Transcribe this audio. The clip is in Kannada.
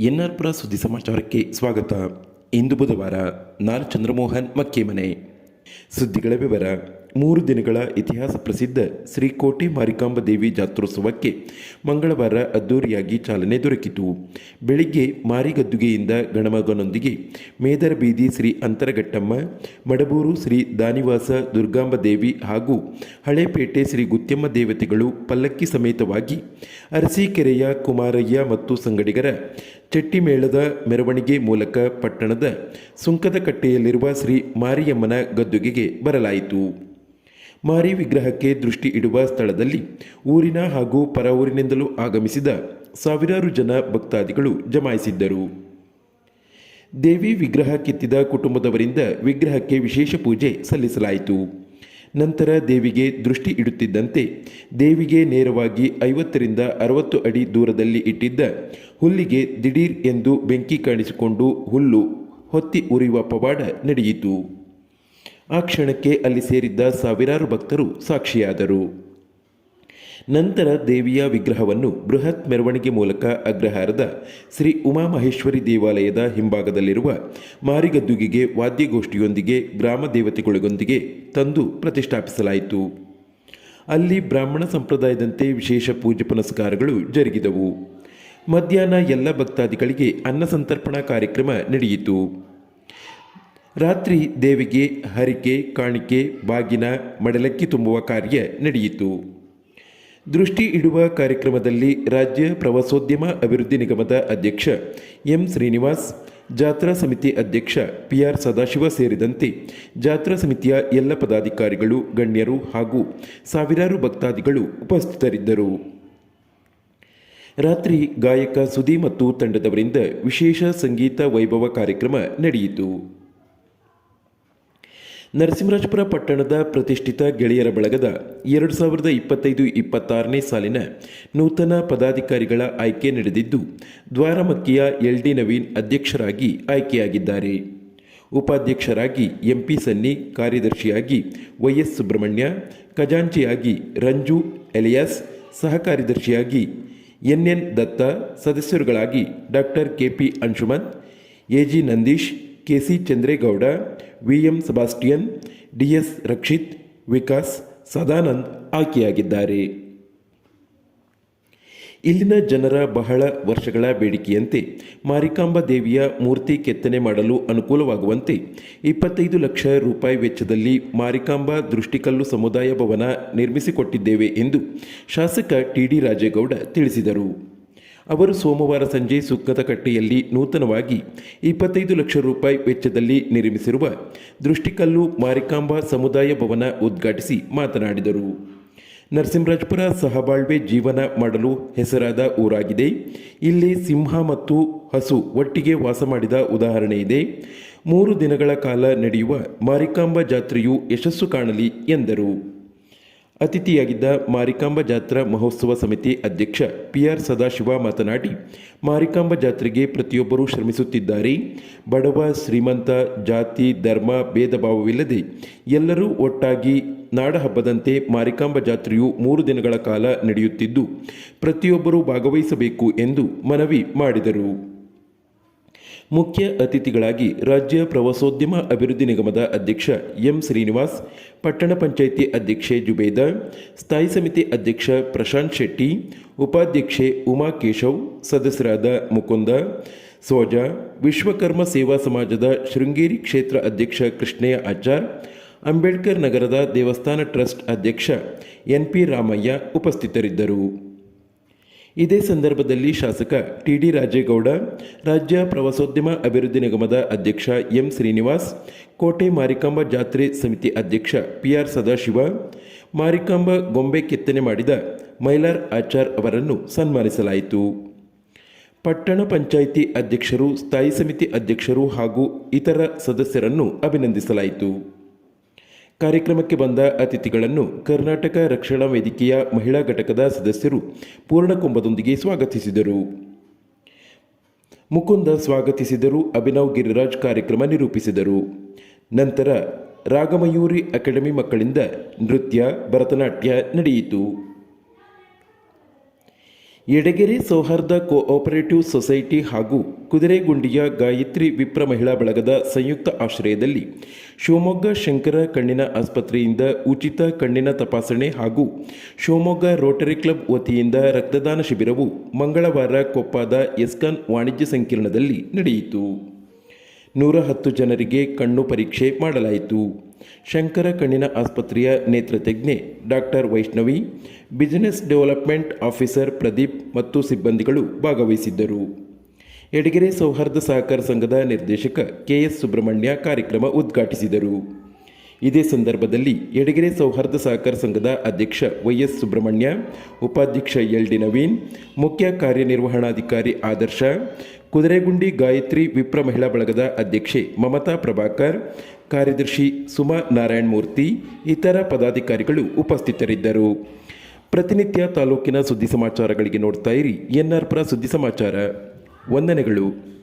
ಎನ್ಆರ್ಪುರ ಸುದ್ದಿ ಸಮಾಚಾರಕ್ಕೆ ಸ್ವಾಗತ. ಇಂದು ಬುಧವಾರ ನಾನು ಚಂದ್ರಮೋಹನ್ ಮಕ್ಕೇಮನೆ. ಸುದ್ದಿಗಳ ವಿವರ. ಮೂರು ದಿನಗಳ ಇತಿಹಾಸ ಪ್ರಸಿದ್ಧ ಶ್ರೀ ಕೋಟೆ ಮಾರಿಕಾಂಬ ದೇವಿ ಜಾತ್ರೋತ್ಸವಕ್ಕೆ ಮಂಗಳವಾರ ಅದ್ದೂರಿಯಾಗಿ ಚಾಲನೆ ದೊರಕಿತು. ಬೆಳಿಗ್ಗೆ ಮಾರಿಗದ್ದುಗೆಯಿಂದ ಗಣಮಗನೊಂದಿಗೆ ಮೇದರ ಬೀದಿ ಶ್ರೀ ಅಂತರಘಟ್ಟಮ್ಮ, ಮಡಬೂರು ಶ್ರೀ ದಾನಿವಾಸ ದುರ್ಗಾಂಬ ದೇವಿ ಹಾಗೂ ಹಳೇಪೇಟೆ ಶ್ರೀ ಗುತ್ಯಮ್ಮ ದೇವತೆಗಳು ಪಲ್ಲಕ್ಕಿ ಸಮೇತವಾಗಿ ಅರಸೀಕೆರೆಯ ಕುಮಾರಯ್ಯ ಮತ್ತು ಸಂಗಡಿಗರ ಚಟ್ಟಿಮೇಳದ ಮೆರವಣಿಗೆ ಮೂಲಕ ಪಟ್ಟಣದ ಸುಂಕದಕಟ್ಟೆಯಲ್ಲಿರುವ ಶ್ರೀ ಮಾರಿಯಮ್ಮನ ಗದ್ದುಗೆಗೆ ಬರಲಾಯಿತು. ಮಾರಿ ವಿಗ್ರಹಕ್ಕೆ ದೃಷ್ಟಿ ಇಡುವ ಸ್ಥಳದಲ್ಲಿ ಊರಿನ ಹಾಗೂ ಪರ ಊರಿನಿಂದಲೂ ಆಗಮಿಸಿದ ಸಾವಿರಾರು ಜನ ಭಕ್ತಾದಿಗಳು ಜಮಾಯಿಸಿದ್ದರು. ದೇವಿ ವಿಗ್ರಹ ಕಿತ್ತಿದ ಕುಟುಂಬದವರಿಂದ ವಿಗ್ರಹಕ್ಕೆ ವಿಶೇಷ ಪೂಜೆ ಸಲ್ಲಿಸಲಾಯಿತು. ನಂತರ ದೇವಿಗೆ ದೃಷ್ಟಿ ಇಡುತ್ತಿದ್ದಂತೆ ದೇವಿಗೆ ನೇರವಾಗಿ ಐವತ್ತರಿಂದ ಅರವತ್ತು ಅಡಿ ದೂರದಲ್ಲಿ ಇಟ್ಟಿದ್ದ ಹುಲ್ಲಿಗೆ ದಿಢೀರ್ ಎಂದು ಬೆಂಕಿ ಕಾಣಿಸಿಕೊಂಡು ಹುಲ್ಲು ಹೊತ್ತಿ ಉರಿಯುವ ಪವಾಡ ನಡೆಯಿತು. ಆ ಕ್ಷಣಕ್ಕೆ ಅಲ್ಲಿ ಸೇರಿದ್ದ ಸಾವಿರಾರು ಭಕ್ತರು ಸಾಕ್ಷಿಯಾದರು. ನಂತರ ದೇವಿಯ ವಿಗ್ರಹವನ್ನು ಬೃಹತ್ ಮೆರವಣಿಗೆ ಮೂಲಕ ಅಗ್ರಹಾರದ ಶ್ರೀ ಉಮಾಮಹೇಶ್ವರಿ ದೇವಾಲಯದ ಹಿಂಭಾಗದಲ್ಲಿರುವ ಮಾರಿಗದ್ದುಗಿಗೆ ವಾದ್ಯಗೋಷ್ಠಿಯೊಂದಿಗೆ ಗ್ರಾಮ ದೇವತೆಗಳಿಗೊಂದಿಗೆ ತಂದು ಪ್ರತಿಷ್ಠಾಪಿಸಲಾಯಿತು. ಅಲ್ಲಿ ಬ್ರಾಹ್ಮಣ ಸಂಪ್ರದಾಯದಂತೆ ವಿಶೇಷ ಪೂಜೆ ಪುನಸ್ಕಾರಗಳು ಜರುಗಿದವು. ಮಧ್ಯಾಹ್ನ ಎಲ್ಲ ಭಕ್ತಾದಿಗಳಿಗೆ ಅನ್ನ ಸಂತರ್ಪಣಾ ಕಾರ್ಯಕ್ರಮ ನಡೆಯಿತು. ರಾತ್ರಿ ದೇವಿಗೆ ಹರಿಕೆ, ಕಾಣಿಕೆ, ಬಾಗಿನ, ಮಡಲಕ್ಕಿ ತುಂಬುವ ಕಾರ್ಯ ನಡೆಯಿತು. ದೃಷ್ಟಿ ಇಡುವ ಕಾರ್ಯಕ್ರಮದಲ್ಲಿ ರಾಜ್ಯ ಪ್ರವಾಸೋದ್ಯಮ ಅಭಿವೃದ್ಧಿ ನಿಗಮದ ಅಧ್ಯಕ್ಷ ಎಂ ಶ್ರೀನಿವಾಸ್, ಜಾತ್ರಾ ಸಮಿತಿ ಅಧ್ಯಕ್ಷ ಪಿ ಆರ್ ಸದಾಶಿವ ಸೇರಿದಂತೆ ಜಾತ್ರಾ ಸಮಿತಿಯ ಎಲ್ಲ ಪದಾಧಿಕಾರಿಗಳು, ಗಣ್ಯರು ಹಾಗೂ ಸಾವಿರಾರು ಭಕ್ತಾದಿಗಳು ಉಪಸ್ಥಿತರಿದ್ದರು. ರಾತ್ರಿ ಗಾಯಕ ಸುದಿ ಮತ್ತು ತಂಡದವರಿಂದ ವಿಶೇಷ ಸಂಗೀತ ವೈಭವ ಕಾರ್ಯಕ್ರಮ ನಡೆಯಿತು. ನರಸಿಂಹರಾಜಪುರ ಪಟ್ಟಣದ ಪ್ರತಿಷ್ಠಿತ ಗೆಳೆಯರ ಬಳಗದ ಎರಡು ಸಾವಿರದ ಇಪ್ಪತ್ತೈದು ಇಪ್ಪತ್ತಾರನೇ ಸಾಲಿನ ನೂತನ ಪದಾಧಿಕಾರಿಗಳ ಆಯ್ಕೆ ನಡೆದಿದ್ದು, ದ್ವಾರಮಕ್ಕಿಯ ಎಲ್ ಡಿ ನವೀನ್ ಅಧ್ಯಕ್ಷರಾಗಿ ಆಯ್ಕೆಯಾಗಿದ್ದಾರೆ. ಉಪಾಧ್ಯಕ್ಷರಾಗಿ ಎಂಪಿ ಸನ್ನಿ, ಕಾರ್ಯದರ್ಶಿಯಾಗಿ ವೈಎಸ್ ಸುಬ್ರಹ್ಮಣ್ಯ, ಖಜಾಂಚಿಯಾಗಿ ರಂಜು ಎಲಿಯಾಸ್ ಸಹ ಕಾರ್ಯದರ್ಶಿಯಾಗಿ NN Datta, ಸದಸ್ಯರುಗಳಾಗಿ doctor KP Anshuman AG Nandish KC Chandregowda V M Sebastian, DS Rakshit, Vikas, Sadanand ಆಯ್ಕೆಯಾಗಿದ್ದಾರೆ. ಇಲ್ಲಿನ ಜನರ ಬಹಳ ವರ್ಷಗಳ ಬೇಡಿಕೆಯಂತೆ ಮಾರಿಕಾಂಬಾ ದೇವಿಯ ಮೂರ್ತಿ ಕೆತ್ತನೆ ಮಾಡಲು ಅನುಕೂಲವಾಗುವಂತೆ ಇಪ್ಪತ್ತೈದು ಲಕ್ಷ ರೂಪಾಯಿ ವೆಚ್ಚದಲ್ಲಿ ಮಾರಿಕಾಂಬಾ ದೃಷ್ಟಿಕಲ್ಲು ಸಮುದಾಯ ಭವನ ನಿರ್ಮಿಸಿಕೊಟ್ಟಿದ್ದೇವೆ ಎಂದು ಶಾಸಕ ಟಿಡಿ ರಾಜೇಗೌಡ ತಿಳಿಸಿದರು. ಅವರು ಸೋಮವಾರ ಸಂಜೆ ಸುಕ್ಕದಕಟ್ಟೆಯಲ್ಲಿ ನೂತನವಾಗಿ ಇಪ್ಪತ್ತೈದು ಲಕ್ಷ ರೂಪಾಯಿ ವೆಚ್ಚದಲ್ಲಿ ನಿರ್ಮಿಸಿರುವ ದೃಷ್ಟಿಕಲ್ಲು ಮಾರಿಕಾಂಬಾ ಸಮುದಾಯ ಭವನ ಉದ್ಘಾಟಿಸಿ ಮಾತನಾಡಿದರು. ನರಸಿಂಹರಾಜಪುರ ಸಹಬಾಳ್ವೆ ಜೀವನ ಮಾಡಲು ಹೆಸರಾದ ಊರಾಗಿದೆ. ಇಲ್ಲಿ ಸಿಂಹ ಮತ್ತು ಹಸು ಒಟ್ಟಿಗೆ ವಾಸ ಮಾಡಿದ ಉದಾಹರಣೆ ಇದೆ. ಮೂರು ದಿನಗಳ ಕಾಲ ನಡೆಯುವ ಮಾರಿಕಾಂಬಾ ಜಾತ್ರೆಯು ಯಶಸ್ಸು ಕಾಣಲಿ ಎಂದರು. ಅತಿಥಿಯಾಗಿದ್ದ ಮಾರಿಕಾಂಬ ಜಾತ್ರಾ ಮಹೋತ್ಸವ ಸಮಿತಿ ಅಧ್ಯಕ್ಷ ಪಿ ಆರ್ ಸದಾಶಿವ ಮಾತನಾಡಿ, ಮಾರಿಕಾಂಬ ಜಾತ್ರೆಗೆ ಪ್ರತಿಯೊಬ್ಬರೂ ಶ್ರಮಿಸುತ್ತಿದ್ದಾರೆ. ಬಡವ, ಶ್ರೀಮಂತ, ಜಾತಿ, ಧರ್ಮ ಭೇದ ಭಾವವಿಲ್ಲದೆ ಎಲ್ಲರೂ ಒಟ್ಟಾಗಿ ನಾಡಹಬ್ಬದಂತೆ ಮಾರಿಕಾಂಬ ಜಾತ್ರೆಯು ಮೂರು ದಿನಗಳ ಕಾಲ ನಡೆಯುತ್ತಿದ್ದು, ಪ್ರತಿಯೊಬ್ಬರೂ ಭಾಗವಹಿಸಬೇಕು ಎಂದು ಮನವಿ ಮಾಡಿದರು. ಮುಖ್ಯ ಅತಿಥಿಗಳಾಗಿ ರಾಜ್ಯ ಪ್ರವಾಸೋದ್ಯಮ ಅಭಿವೃದ್ಧಿ ನಿಗಮದ ಅಧ್ಯಕ್ಷ ಎಂ ಶ್ರೀನಿವಾಸ್, ಪಟ್ಟಣ ಪಂಚಾಯಿತಿ ಅಧ್ಯಕ್ಷೆ ಜುಬೇದ, ಸ್ಥಾಯಿ ಸಮಿತಿ ಅಧ್ಯಕ್ಷ ಪ್ರಶಾಂತ್ ಶೆಟ್ಟಿ, ಉಪಾಧ್ಯಕ್ಷೆ ಉಮಾ ಕೇಶವ್ ಸದಸ್ಯರಾದ ಮುಕುಂದ, ಸೋಜಾ, ವಿಶ್ವಕರ್ಮ ಸೇವಾ ಸಮಾಜದ ಶೃಂಗೇರಿ ಕ್ಷೇತ್ರ ಅಧ್ಯಕ್ಷ ಕೃಷ್ಣಯ್ಯ ಆಚಾರ್, ಅಂಬೇಡ್ಕರ್ ನಗರದ ದೇವಸ್ಥಾನ ಟ್ರಸ್ಟ್ ಅಧ್ಯಕ್ಷ ಎನ್ ಪಿ ರಾಮಯ್ಯ ಉಪಸ್ಥಿತರಿದ್ದರು. ಇದೇ ಸಂದರ್ಭದಲ್ಲಿ ಶಾಸಕ ಟಿಡಿ ರಾಜೇಗೌಡ, ರಾಜ್ಯ ಪ್ರವಾಸೋದ್ಯಮ ಅಭಿವೃದ್ಧಿ ನಿಗಮದ ಅಧ್ಯಕ್ಷ ಎಂ. ಶ್ರೀನಿವಾಸ್, ಕೋಟೆ ಮಾರಿಕಾಂಬ ಜಾತ್ರೆ ಸಮಿತಿ ಅಧ್ಯಕ್ಷ ಪಿ ಆರ್ ಸದಾಶಿವ, ಮಾರಿಕಾಂಬ ಗೊಂಬೆ ಕೆತ್ತನೆ ಮಾಡಿದ ಮೈಲಾರ್ ಆಚಾರ್ ಅವರನ್ನು ಸನ್ಮಾನಿಸಲಾಯಿತು. ಪಟ್ಟಣ ಪಂಚಾಯಿತಿ ಅಧ್ಯಕ್ಷರು, ಸ್ಥಾಯಿ ಸಮಿತಿ ಅಧ್ಯಕ್ಷರು ಹಾಗೂ ಇತರ ಸದಸ್ಯರನ್ನು ಅಭಿನಂದಿಸಲಾಯಿತು. ಕಾರ್ಯಕ್ರಮಕ್ಕೆ ಬಂದ ಅತಿಥಿಗಳನ್ನು ಕರ್ನಾಟಕ ರಕ್ಷಣಾ ವೇದಿಕೆಯ ಮಹಿಳಾ ಘಟಕದ ಸದಸ್ಯರು ಪೂರ್ಣಕುಂಭದೊಂದಿಗೆ ಸ್ವಾಗತಿಸಿದರು. ಮುಕುಂದ ಸ್ವಾಗತಿಸಿದರು, ಅಭಿನವ್ ಗಿರಿರಾಜ್ ಕಾರ್ಯಕ್ರಮ ನಿರೂಪಿಸಿದರು. ನಂತರ ರಾಗಮಯೂರಿ ಅಕಾಡೆಮಿ ಮಕ್ಕಳಿಂದ ನೃತ್ಯ, ಭರತನಾಟ್ಯ ನಡೆಯಿತು. ಎಡಗೆರೆ ಸೌಹಾರ್ದ ಕೋಆಪರೇಟಿವ್ ಸೊಸೈಟಿ ಹಾಗೂ ಕುದುರೆಗುಂಡಿಯ ಗಾಯತ್ರಿ ವಿಪ್ರ ಮಹಿಳಾ ಬಳಗದ ಸಂಯುಕ್ತ ಆಶ್ರಯದಲ್ಲಿ ಶಿವಮೊಗ್ಗ ಶಂಕರ ಕಣ್ಣಿನ ಆಸ್ಪತ್ರೆಯಿಂದ ಉಚಿತ ಕಣ್ಣಿನ ತಪಾಸಣೆ ಹಾಗೂ ಶಿವಮೊಗ್ಗ ರೋಟರಿ ಕ್ಲಬ್ ವತಿಯಿಂದ ರಕ್ತದಾನ ಶಿಬಿರವು ಮಂಗಳವಾರ ಕೊಪ್ಪದ ಎಸ್ಕಾನ್ ವಾಣಿಜ್ಯ ಸಂಕೀರ್ಣದಲ್ಲಿ ನಡೆಯಿತು. ನೂರ ಹತ್ತು ಜನರಿಗೆ ಕಣ್ಣು ಪರೀಕ್ಷೆ ಮಾಡಲಾಯಿತು. ಶಂಕರ ಕಣ್ಣಿನ ಆಸ್ಪತ್ರೆಯ ನೇತ್ರತಜ್ಞೆ doctor Vaishnavi, business development officer Pradeep ಮತ್ತು ಸಿಬ್ಬಂದಿಗಳು ಭಾಗವಹಿಸಿದ್ದರು. ಯಡಗೆರೆ ಸೌಹಾರ್ದ ಸಹಕಾರ ಸಂಘದ ನಿರ್ದೇಶಕ ಕೆಎಸ್ ಸುಬ್ರಹ್ಮಣ್ಯ ಕಾರ್ಯಕ್ರಮ ಉದ್ಘಾಟಿಸಿದರು. ಇದೇ ಸಂದರ್ಭದಲ್ಲಿ ಯಡಗೆರೆ ಸೌಹಾರ್ದ ಸಹಕಾರ ಸಂಘದ ಅಧ್ಯಕ್ಷ ವೈಎಸ್ ಸುಬ್ರಹ್ಮಣ್ಯ, ಉಪಾಧ್ಯಕ್ಷ ಎಲ್ ಡಿ ನವೀನ್, ಮುಖ್ಯ ಕಾರ್ಯನಿರ್ವಹಣಾಧಿಕಾರಿ ಆದರ್ಶ, ಕುದುರೆಗುಂಡಿ ಗಾಯತ್ರಿ ವಿಪ್ರ ಮಹಿಳಾ ಬಳಗದ ಅಧ್ಯಕ್ಷೆ ಮಮತಾ ಪ್ರಭಾಕರ್, ಕಾರ್ಯದರ್ಶಿ ಸುಮಾ ನಾರಾಯಣ ಮೂರ್ತಿ ಇತರ ಪದಾಧಿಕಾರಿಗಳು ಉಪಸ್ಥಿತರಿದ್ದರು. ಪ್ರತಿನಿತ್ಯ ತಾಲೂಕಿನ ಸುದ್ದಿ ಸಮಾಚಾರಗಳಿಗೆ ನೋಡ್ತಾ ಇರಿ ಎನ್ಆರ್ ಪುರ ಸುದ್ದಿ ಸಮಾಚಾರ. ವಂದನೆಗಳು.